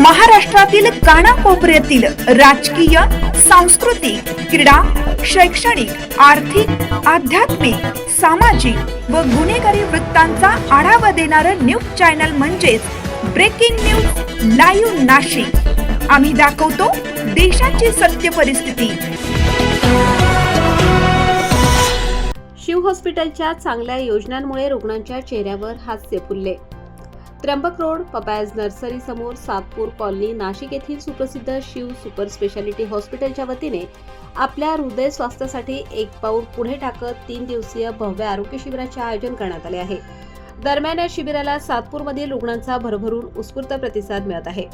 महाराष्ट्रातील कानाकोपऱ्यातील राजकीय सांस्कृतिक क्रीडा शैक्षणिक आर्थिक आध्यात्मिक सामाजिक व गुन्हेगारी वृत्तांचा आढावा देणारं न्यूज चॅनल म्हणजेच ब्रेकिंग न्यूज लाईव्ह नाशिक. आम्ही दाखवतो देशाची सत्य परिस्थिती. शिव हॉस्पिटलच्या चांगल्या योजनांमुळे रुग्णांच्या चेहऱ्यावर हास्य फुलले. त्र्यंबक रोड पपायज नर्सरी समोर सातपूर कॉलनी नाशिक येथील सुप्रसिद्ध शिव सुपर स्पेशालिटी हॉस्पिटलच्या वतीने आपल्या हृदय स्वास्थ्यासाठी एक पाऊल पुढे टाकत तीन दिवसीय भव्य आरोग्य शिबिराचे आयोजन करण्यात आले आहे. दरम्यान या शिबिराला सातपूरमधील रुग्णांचा भरभरून उत्स्फूर्त प्रतिसाद मिळत आहे.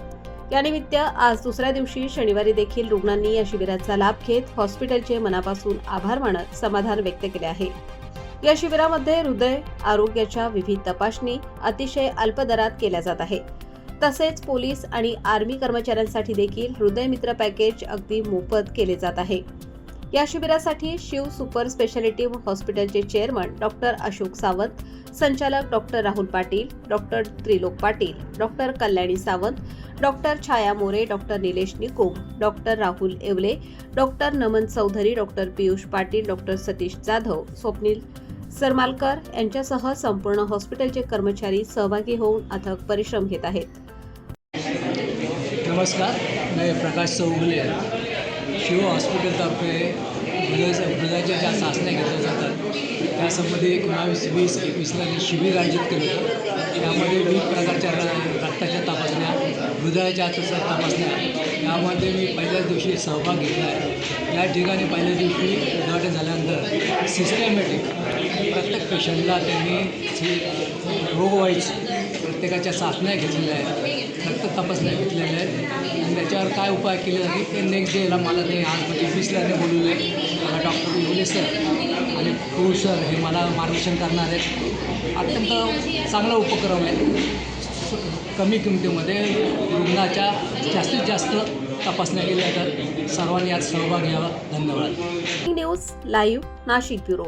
यानिमित्त आज दुसऱ्या दिवशी शनिवारी देखील रुग्णांनी या शिबिराचा लाभ घेत हॉस्पिटलचे मनापासून आभार मानत समाधान व्यक्त केले आहे. या शिबिरामध्ये हृदय आरोग्याच्या विविध तपासणी अतिशय अल्प दरात केल्या जात आहे तसेच पोलीस आणि आर्मी कर्मचाऱ्यांसाठी देखील हृदय मित्र पॅकेज अगदी मोफत केले जात आहे. या शिबिरासाठी शिव सुपर स्पेशालिटी हॉस्पिटलचे चेअरमन डॉक्टर अशोक सावंत संचालक doctor Rahul Patil doctor Trilok Patil doctor Kalyani Sawant doctor Chhaya More doctor Nilesh Nikom doctor Rahul Yewale doctor Naman Chaudhari doctor Piyush Patil doctor Satish Jadhav Swapnil Saramalkar यांच्यासह संपूर्ण हॉस्पिटलचे कर्मचारी सहभागी होऊन अथक परिश्रम घेत आहेत. नमस्कार मी प्रकाश चौगुले. शिव हॉस्पिटलतर्फे हृदयाच्या ज्या चाचण्या घेतल्या जातात त्यासंबंधी एकोणावीस वीस एकवीसला जे शिबिर आयोजित केलं होतं त्यामध्ये विविध प्रकारच्या रक्ताच्या तपासण्या हृदयाच्या तपासण्या यामध्ये मी पहिल्याच दिवशी सहभाग घेतला आहे. या ठिकाणी पहिल्या दिवशी उद्घाटन झालं. सिस्टमॅटिक प्रत्येक पेशंटला त्यांनी जी रोगवाईज प्रत्येकाच्या चाचण्या घेतलेल्या आहेत रक्त तपासण्या घेतलेल्या आहेत आणि त्याच्यावर काय उपाय केले जाते ते नेक्स्ट डेला मला ते आज म्हणजे वीसला बोलवले मला डॉक्टर बोलले सर आणि प्रभू सर हे मला मार्गदर्शन करणार आहेत. अत्यंत चांगला उपक्रम आहे. कमी किमतीमध्ये रुग्णाच्या जास्तीत जास्त तपासण्या केल्या तर सर्वांनी यात सहभाग घ्यावा. धन्यवाद. News live Nashik bureau.